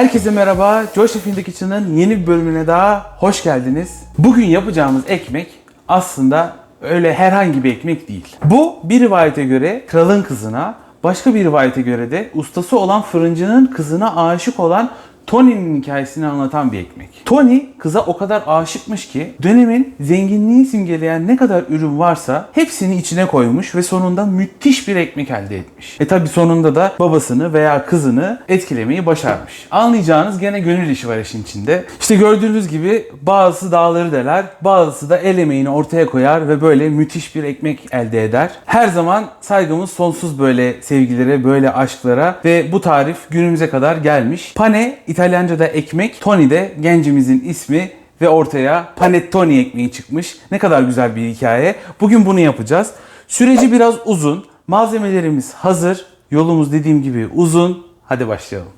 Herkese merhaba. Josh in the Kitchen'ın yeni bir bölümüne daha hoş geldiniz. Bugün yapacağımız ekmek aslında öyle herhangi bir ekmek değil. Bu bir rivayete göre kralın kızına, başka bir rivayete göre de ustası olan fırıncının kızına aşık olan Tony'nin hikayesini anlatan bir ekmek. Tony kıza o kadar aşıkmış ki dönemin zenginliği simgeleyen ne kadar ürün varsa hepsini içine koymuş ve sonunda müthiş bir ekmek elde etmiş. E tabi sonunda da babasını veya kızını etkilemeyi başarmış. Anlayacağınız gene gönül işi var işin içinde. İşte gördüğünüz gibi bazısı dağları deler, bazısı da el emeğini ortaya koyar ve böyle müthiş bir ekmek elde eder. Her zaman saygımız sonsuz böyle sevgilere, böyle aşklara ve bu tarif günümüze kadar gelmiş. Pane İtalyanca'da ekmek, Tony de gencimizin ismi ve ortaya panettone ekmeği çıkmış. Ne kadar güzel bir hikaye. Bugün bunu yapacağız. Süreci biraz uzun. Malzemelerimiz hazır. Yolumuz dediğim gibi uzun. Hadi başlayalım.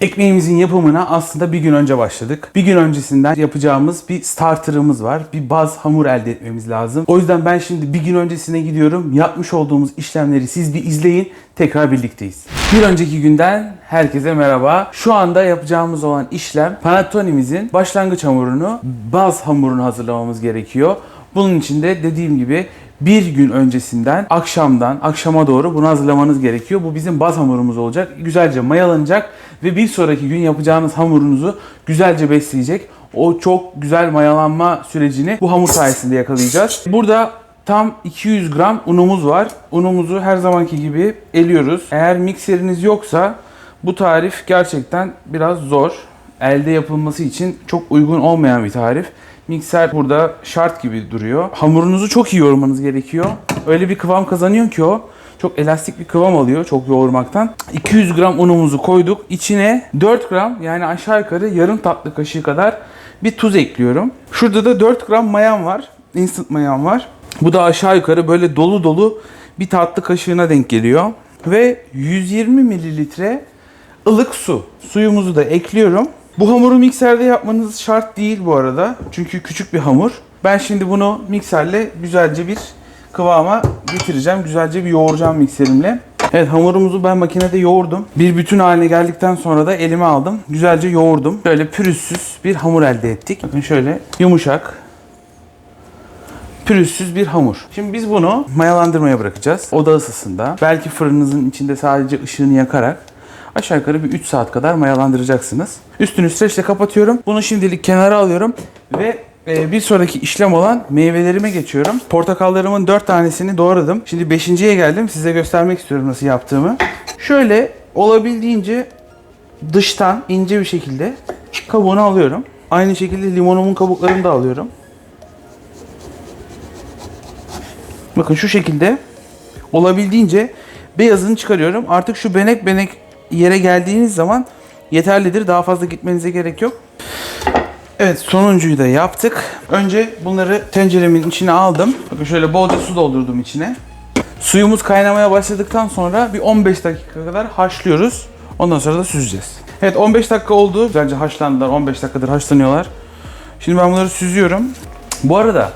Ekmeğimizin yapımına aslında bir gün önce başladık. Bir gün öncesinden yapacağımız bir starterımız var. Bir baz hamur elde etmemiz lazım. O yüzden ben şimdi bir gün öncesine gidiyorum. Yapmış olduğumuz işlemleri siz bir izleyin. Tekrar birlikteyiz. Bir önceki günden herkese merhaba. Şu anda yapacağımız olan işlem panettone'imizin başlangıç hamurunu, baz hamurunu hazırlamamız gerekiyor. Bunun için de dediğim gibi bir gün öncesinden akşamdan akşama doğru bunu hazırlamanız gerekiyor. Bu bizim baz hamurumuz olacak. Güzelce mayalanacak ve bir sonraki gün yapacağınız hamurunuzu güzelce besleyecek. O çok güzel mayalanma sürecini bu hamur sayesinde yakalayacağız. Burada tam 200 gram unumuz var. Unumuzu her zamanki gibi eliyoruz. Eğer mikseriniz yoksa bu tarif gerçekten biraz zor. Elde yapılması için çok uygun olmayan bir tarif. Mikser burada şart gibi duruyor. Hamurunuzu çok iyi yoğurmanız gerekiyor. Öyle bir kıvam kazanıyor ki o. Çok elastik bir kıvam alıyor çok yoğurmaktan. 200 gram unumuzu koyduk. İçine 4 gram yani aşağı yukarı yarım tatlı kaşığı kadar bir tuz ekliyorum. Şurada da 4 gram mayam var. Instant mayam var. Bu da aşağı yukarı böyle dolu dolu bir tatlı kaşığına denk geliyor. Ve 120 mililitre ılık su. Suyumuzu da ekliyorum. Bu hamuru mikserde yapmanız şart değil bu arada. Çünkü küçük bir hamur. Ben şimdi bunu mikserle güzelce bir kıvama getireceğim. Güzelce bir yoğuracağım mikserimle. Evet hamurumuzu ben makinede yoğurdum. Bir bütün haline geldikten sonra da elime aldım. Güzelce yoğurdum. Böyle pürüzsüz bir hamur elde ettik. Bakın şöyle yumuşak, pürüzsüz bir hamur. Şimdi biz bunu mayalandırmaya bırakacağız. Oda ısısında. Belki fırınınızın içinde sadece ışığını yakarak aşağı yukarı bir 3 saat kadar mayalandıracaksınız. Üstünü streçle kapatıyorum. Bunu şimdilik kenara alıyorum ve e, bir sonraki işlem olan meyvelerime geçiyorum. Portakallarımın 4 tanesini doğradım. Şimdi 5.ye geldim. Size göstermek istiyorum nasıl yaptığımı. Şöyle olabildiğince dıştan ince bir şekilde kabuğunu alıyorum. Aynı şekilde limonumun kabuklarını da alıyorum. Bakın şu şekilde olabildiğince beyazını çıkarıyorum. Artık şu benek benek yere geldiğiniz zaman yeterlidir. Daha fazla gitmenize gerek yok. Evet sonuncuyu da yaptık. Önce bunları tenceremin içine aldım. Bakın şöyle bolca su doldurdum içine. Suyumuz kaynamaya başladıktan sonra bir 15 dakika kadar haşlıyoruz. Ondan sonra da süzeceğiz. Evet 15 dakika oldu. Bence haşlandılar. 15 dakikadır haşlanıyorlar. Şimdi ben bunları süzüyorum. Bu arada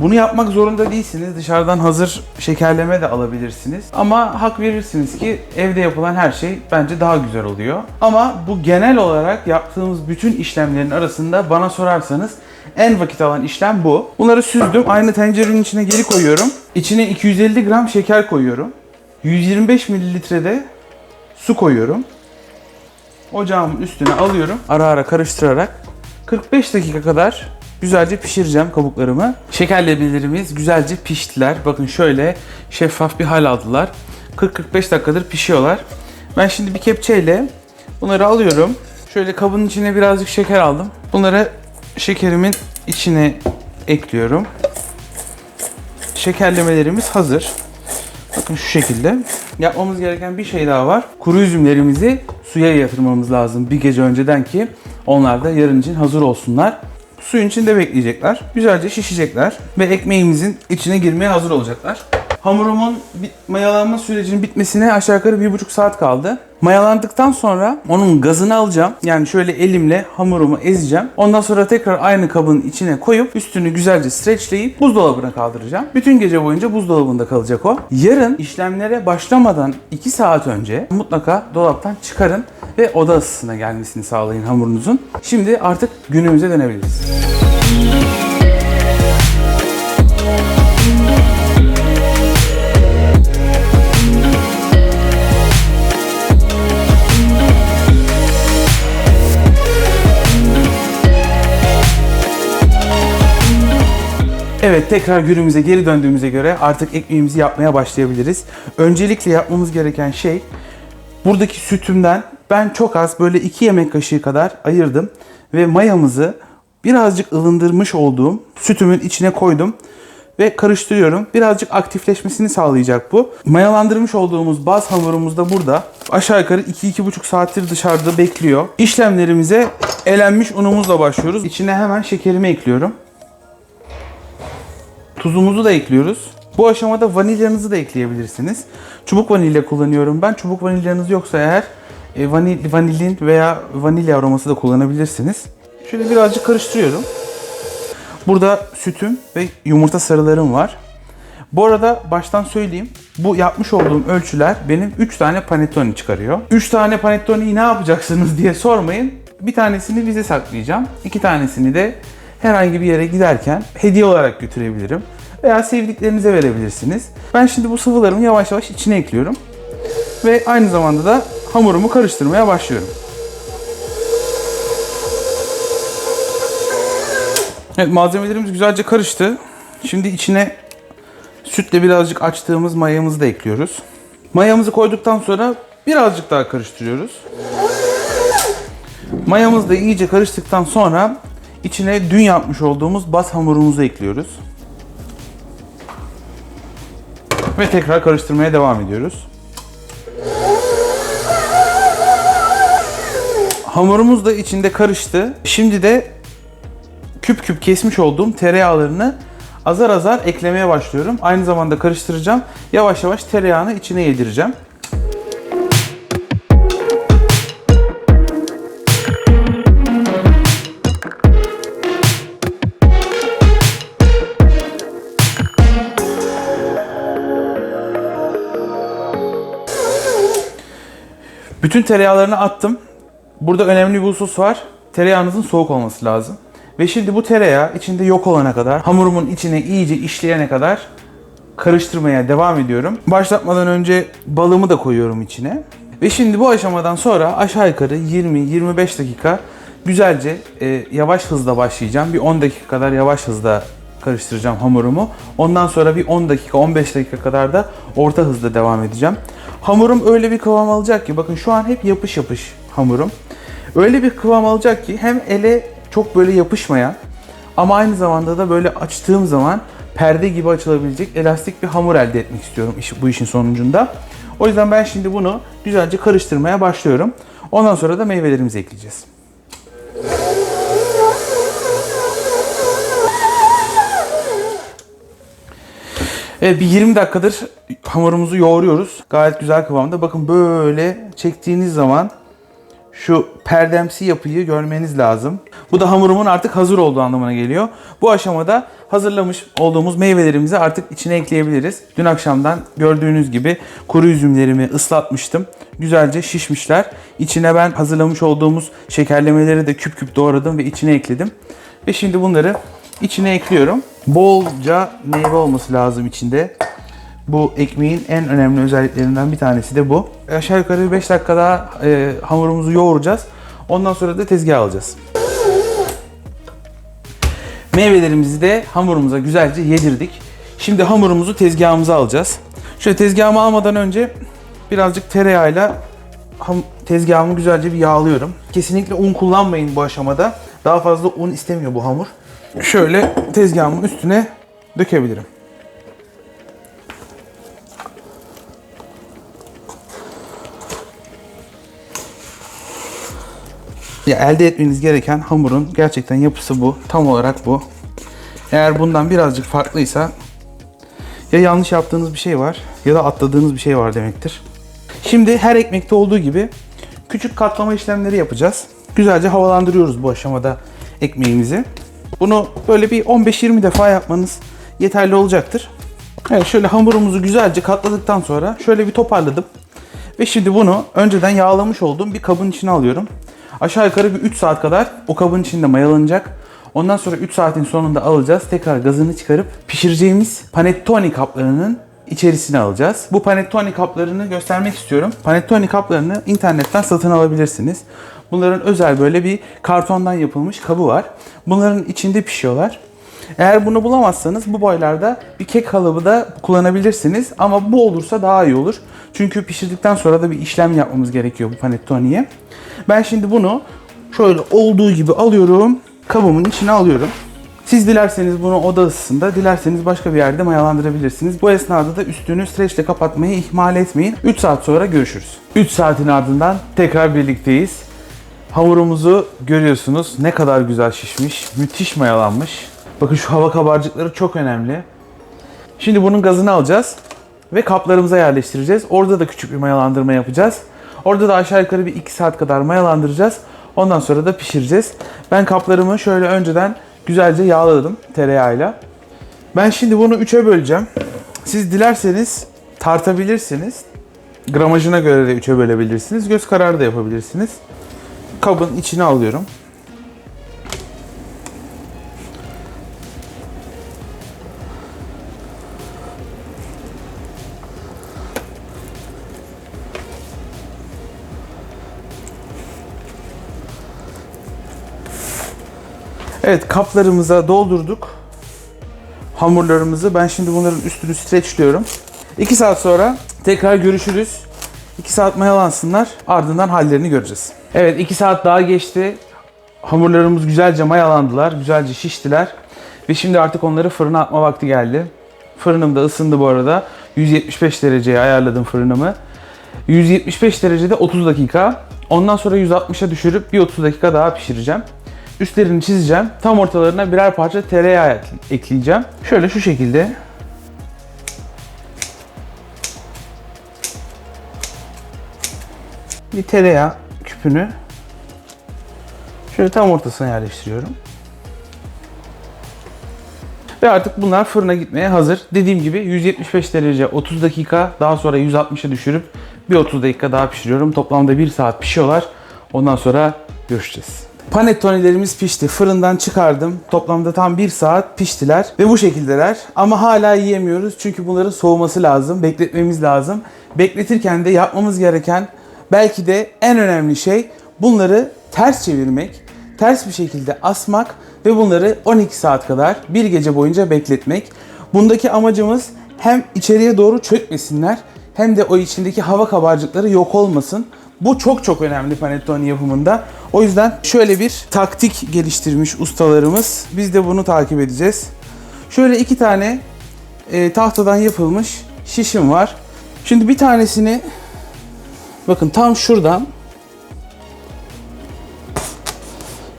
bunu yapmak zorunda değilsiniz. Dışarıdan hazır şekerleme de alabilirsiniz. Ama hak verirsiniz ki evde yapılan her şey bence daha güzel oluyor. Ama bu genel olarak yaptığımız bütün işlemlerin arasında bana sorarsanız en vakit alan işlem bu. Bunları süzdüm. Aynı tencerenin içine geri koyuyorum. İçine 250 gram şeker koyuyorum. 125 mililitrede su koyuyorum. Ocağımın üstüne alıyorum. Ara ara karıştırarak 45 dakika kadar güzelce pişireceğim kabuklarımı. Şekerlemelerimiz güzelce piştiler. Bakın şöyle şeffaf bir hal aldılar. 40-45 dakikadır pişiyorlar. Ben şimdi bir kepçeyle bunları alıyorum. Şöyle kabın içine birazcık şeker aldım. Bunları şekerimin içine ekliyorum. Şekerlemelerimiz hazır. Bakın şu şekilde. Yapmamız gereken bir şey daha var. Kuru üzümlerimizi suya yatırmamız lazım bir gece önceden ki onlar da yarın için hazır olsunlar. Suyun içinde bekleyecekler. Güzelce şişecekler ve ekmeğimizin içine girmeye hazır olacaklar. Hamurumun mayalanma sürecinin bitmesine aşağı yukarı bir buçuk saat kaldı. Mayalandıktan sonra onun gazını alacağım. Yani şöyle elimle hamurumu ezeceğim. Ondan sonra tekrar aynı kabın içine koyup üstünü güzelce streçleyip buzdolabına kaldıracağım. Bütün gece boyunca buzdolabında kalacak o. Yarın işlemlere başlamadan 2 saat önce mutlaka dolaptan çıkarın ve oda ısısına gelmesini sağlayın hamurunuzun. Şimdi artık günümüze dönebiliriz. Evet tekrar günümüze geri döndüğümüze göre artık ekmeğimizi yapmaya başlayabiliriz. Öncelikle yapmamız gereken şey buradaki sütümden ben çok az böyle 2 yemek kaşığı kadar ayırdım ve mayamızı birazcık ılındırmış olduğum sütümün içine koydum ve karıştırıyorum. Birazcık aktifleşmesini sağlayacak bu. Mayalandırmış olduğumuz baz hamurumuz da burada. Aşağı yukarı 2-2,5 saattir dışarıda bekliyor. İşlemlerimize elenmiş unumuzla başlıyoruz. İçine hemen şekerimi ekliyorum. Tuzumuzu da ekliyoruz. Bu aşamada vanilyanızı da ekleyebilirsiniz. Çubuk vanilya kullanıyorum ben. Çubuk vanilyanız yoksa eğer e, vanil, vanilin veya vanilya aroması da kullanabilirsiniz. Şöyle birazcık karıştırıyorum. Burada sütüm ve yumurta sarılarım var. Bu arada baştan söyleyeyim. Bu yapmış olduğum ölçüler benim 3 tane panettone çıkarıyor. 3 tane panettone'yi ne yapacaksınız diye sormayın. Bir tanesini bize saklayacağım. İki tanesini de herhangi bir yere giderken hediye olarak götürebilirim. Veya sevdiklerinize verebilirsiniz. Ben şimdi bu sıvılarımı yavaş yavaş içine ekliyorum. Ve aynı zamanda da hamurumu karıştırmaya başlıyorum. Evet malzemelerimiz güzelce karıştı. Şimdi içine sütle birazcık açtığımız mayamızı da ekliyoruz. Mayamızı koyduktan sonra birazcık daha karıştırıyoruz. Mayamız da iyice karıştıktan sonra içine dün yapmış olduğumuz bas hamurumuzu ekliyoruz. Ve tekrar karıştırmaya devam ediyoruz. Hamurumuz da içinde karıştı. Şimdi de küp küp kesmiş olduğum tereyağlarını azar azar eklemeye başlıyorum. Aynı zamanda karıştıracağım. Yavaş yavaş tereyağını içine yedireceğim. Bütün tereyağlarını attım. Burada önemli bir husus var. Tereyağınızın soğuk olması lazım. Ve şimdi bu tereyağı içinde yok olana kadar, hamurumun içine iyice işleyene kadar karıştırmaya devam ediyorum. Başlatmadan önce balımı da koyuyorum içine. Ve şimdi bu aşamadan sonra aşağı yukarı 20-25 dakika güzelce e, yavaş hızda başlayacağım. Bir 10 dakika kadar yavaş hızda karıştıracağım hamurumu. Ondan sonra bir 10 dakika 15 dakika kadar da orta hızda devam edeceğim. Hamurum öyle bir kıvam alacak ki bakın şu an hep yapış yapış hamurum. Öyle bir kıvam alacak ki hem ele çok böyle yapışmayan ama aynı zamanda da böyle açtığım zaman perde gibi açılabilecek elastik bir hamur elde etmek istiyorum bu işin sonucunda. O yüzden ben şimdi bunu güzelce karıştırmaya başlıyorum. Ondan sonra da meyvelerimizi ekleyeceğiz. Evet bir 20 dakikadır hamurumuzu yoğuruyoruz. Gayet güzel kıvamda. Bakın böyle çektiğiniz zaman şu perdemsi yapıyı görmeniz lazım. Bu da hamurumun artık hazır olduğu anlamına geliyor. Bu aşamada hazırlamış olduğumuz meyvelerimizi artık içine ekleyebiliriz. Dün akşamdan gördüğünüz gibi kuru üzümlerimi ıslatmıştım. Güzelce şişmişler. İçine ben hazırlamış olduğumuz şekerlemeleri de küp küp doğradım ve içine ekledim. Ve şimdi bunları içine ekliyorum. Bolca meyve olması lazım içinde. Bu ekmeğin en önemli özelliklerinden bir tanesi de bu. Aşağı yukarı 5 dakika daha e, hamurumuzu yoğuracağız. Ondan sonra da tezgaha alacağız. Meyvelerimizi de hamurumuza güzelce yedirdik. Şimdi hamurumuzu tezgahımıza alacağız. Şöyle tezgahıma almadan önce birazcık tereyağıyla tezgahımı güzelce bir yağlıyorum. Kesinlikle un kullanmayın bu aşamada. Daha fazla un istemiyor bu hamur. Şöyle tezgahımın üstüne dökebilirim. Ya elde etmeniz gereken hamurun gerçekten yapısı bu. Tam olarak bu. Eğer bundan birazcık farklıysa ya yanlış yaptığınız bir şey var ya da atladığınız bir şey var demektir. Şimdi her ekmekte olduğu gibi küçük katlama işlemleri yapacağız. Güzelce havalandırıyoruz bu aşamada ekmeğimizi. Bunu böyle bir 15-20 defa yapmanız yeterli olacaktır. Evet şöyle hamurumuzu güzelce katladıktan sonra şöyle bir toparladım. Ve şimdi bunu önceden yağlamış olduğum bir kabın içine alıyorum. Aşağı yukarı bir 3 saat kadar o kabın içinde mayalanacak. Ondan sonra 3 saatin sonunda alacağız. Tekrar gazını çıkarıp pişireceğimiz panettone kaplarının içerisine alacağız. Bu panettone kaplarını göstermek istiyorum. Panettone kaplarını internetten satın alabilirsiniz. Bunların özel böyle bir kartondan yapılmış kabı var. Bunların içinde pişiyorlar. Eğer bunu bulamazsanız bu boylarda bir kek kalıbı da kullanabilirsiniz. Ama bu olursa daha iyi olur. Çünkü pişirdikten sonra da bir işlem yapmamız gerekiyor bu panettone'ye. Ben şimdi bunu şöyle olduğu gibi alıyorum. Kabımın içine alıyorum. Siz dilerseniz bunu oda ısısında, dilerseniz başka bir yerde mayalandırabilirsiniz. Bu esnada da üstünü streçle kapatmayı ihmal etmeyin. 3 saat sonra görüşürüz. 3 saatin ardından tekrar birlikteyiz. Hamurumuzu görüyorsunuz. Ne kadar güzel şişmiş. Müthiş mayalanmış. Bakın şu hava kabarcıkları çok önemli. Şimdi bunun gazını alacağız ve kaplarımıza yerleştireceğiz. Orada da küçük bir mayalandırma yapacağız. Orada da aşağı yukarı bir 2 saat kadar mayalandıracağız. Ondan sonra da pişireceğiz. Ben kaplarımı şöyle önceden güzelce yağladım tereyağıyla. Ben şimdi bunu 3'e böleceğim. Siz dilerseniz tartabilirsiniz. Gramajına göre de 3'e bölebilirsiniz. Göz kararı da yapabilirsiniz. Kabın içine alıyorum. Evet kaplarımıza doldurduk. Hamurlarımızı. Ben şimdi bunların üstünü streçliyorum. 2 saat sonra tekrar görüşürüz. 2 saat mayalansınlar. Ardından hallerini göreceğiz. Evet 2 saat daha geçti. Hamurlarımız güzelce mayalandılar. Güzelce şiştiler. Ve şimdi artık onları fırına atma vakti geldi. Fırınım da ısındı bu arada. 175 dereceye ayarladım fırınımı. 175 derecede 30 dakika. Ondan sonra 160'a düşürüp bir 30 dakika daha pişireceğim. Üstlerini çizeceğim. Tam ortalarına birer parça tereyağı ekleyeceğim. Şöyle şu şekilde. Bir tereyağı küpünü şöyle tam ortasına yerleştiriyorum. Ve artık bunlar fırına gitmeye hazır. Dediğim gibi 175 derece 30 dakika daha sonra 160'a düşürüp bir 30 dakika daha pişiriyorum. Toplamda 1 saat pişiyorlar. Ondan sonra görüşeceğiz. Panettonelerimiz pişti. Fırından çıkardım. Toplamda tam 1 saat piştiler. Ve bu şekildeler. Ama hala yiyemiyoruz. Çünkü bunların soğuması lazım. Bekletmemiz lazım. Bekletirken de yapmamız gereken belki de en önemli şey bunları ters çevirmek. Ters bir şekilde asmak ve bunları 12 saat kadar bir gece boyunca bekletmek. Bundaki amacımız hem içeriye doğru çökmesinler hem de o içindeki hava kabarcıkları yok olmasın. Bu çok çok önemli panettone yapımında. O yüzden şöyle bir taktik geliştirmiş ustalarımız. Biz de bunu takip edeceğiz. Şöyle iki tane e, tahtadan yapılmış şişim var. Şimdi bir tanesini bakın tam şuradan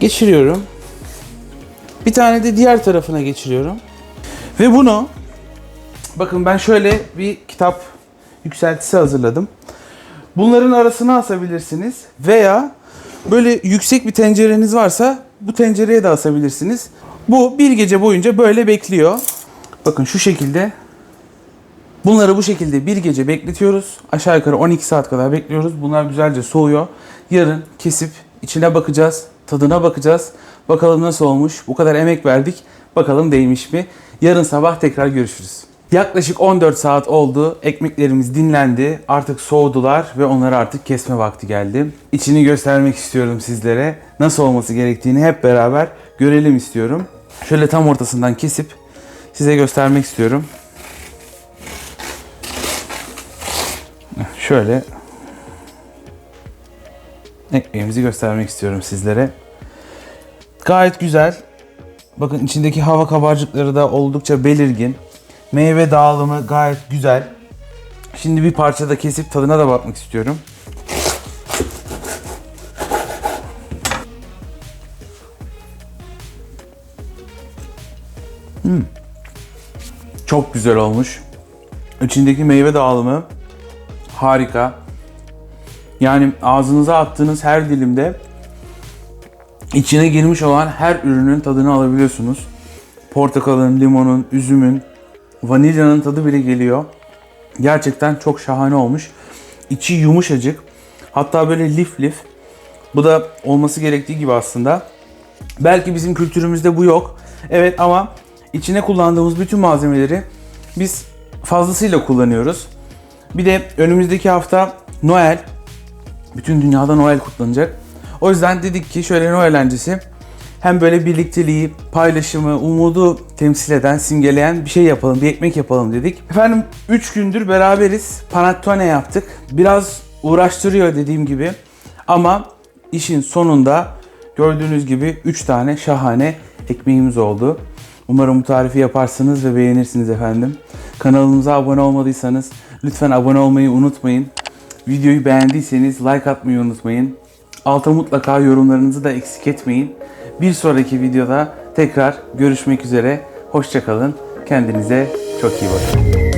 geçiriyorum. Bir tane de diğer tarafına geçiriyorum. Ve bunu bakın ben şöyle bir kitap yükseltisi hazırladım. Bunların arasına asabilirsiniz veya böyle yüksek bir tencereniz varsa bu tencereye de asabilirsiniz. Bu bir gece boyunca böyle bekliyor. Bakın şu şekilde. Bunları bu şekilde bir gece bekletiyoruz. Aşağı yukarı 12 saat kadar bekliyoruz. Bunlar güzelce soğuyor. Yarın kesip içine bakacağız. Tadına bakacağız. Bakalım nasıl olmuş. Bu kadar emek verdik. Bakalım değmiş mi? Yarın sabah tekrar görüşürüz. Yaklaşık 14 saat oldu. Ekmeklerimiz dinlendi. Artık soğudular ve onları artık kesme vakti geldi. İçini göstermek istiyorum sizlere. Nasıl olması gerektiğini hep beraber görelim istiyorum. Şöyle tam ortasından kesip size göstermek istiyorum. Şöyle ekmeğimizi göstermek istiyorum sizlere. Gayet güzel. Bakın içindeki hava kabarcıkları da oldukça belirgin. Meyve dağılımı gayet güzel. Şimdi bir parça da kesip tadına da bakmak istiyorum. Hmm. Çok güzel olmuş. İçindeki meyve dağılımı harika. Yani ağzınıza attığınız her dilimde içine girmiş olan her ürünün tadını alabiliyorsunuz. Portakalın, limonun, üzümün, vanilyanın tadı bile geliyor. Gerçekten çok şahane olmuş. İçi yumuşacık. Hatta böyle lif lif. Bu da olması gerektiği gibi aslında. Belki bizim kültürümüzde bu yok. Evet ama içine kullandığımız bütün malzemeleri biz fazlasıyla kullanıyoruz. Bir de önümüzdeki hafta Noel. Bütün dünyada Noel kutlanacak. O yüzden dedik ki şöyle Noel öncesi hem böyle birlikteliği, paylaşımı, umudu temsil eden, simgeleyen bir şey yapalım, bir ekmek yapalım dedik. Efendim 3 gündür beraberiz. Panettone yaptık. Biraz uğraştırıyor dediğim gibi. Ama işin sonunda gördüğünüz gibi 3 tane şahane ekmeğimiz oldu. Umarım bu tarifi yaparsınız ve beğenirsiniz efendim. Kanalımıza abone olmadıysanız lütfen abone olmayı unutmayın. Videoyu beğendiyseniz like atmayı unutmayın. Alta mutlaka yorumlarınızı da eksik etmeyin. Bir sonraki videoda tekrar görüşmek üzere. Hoşçakalın. Kendinize çok iyi bakın.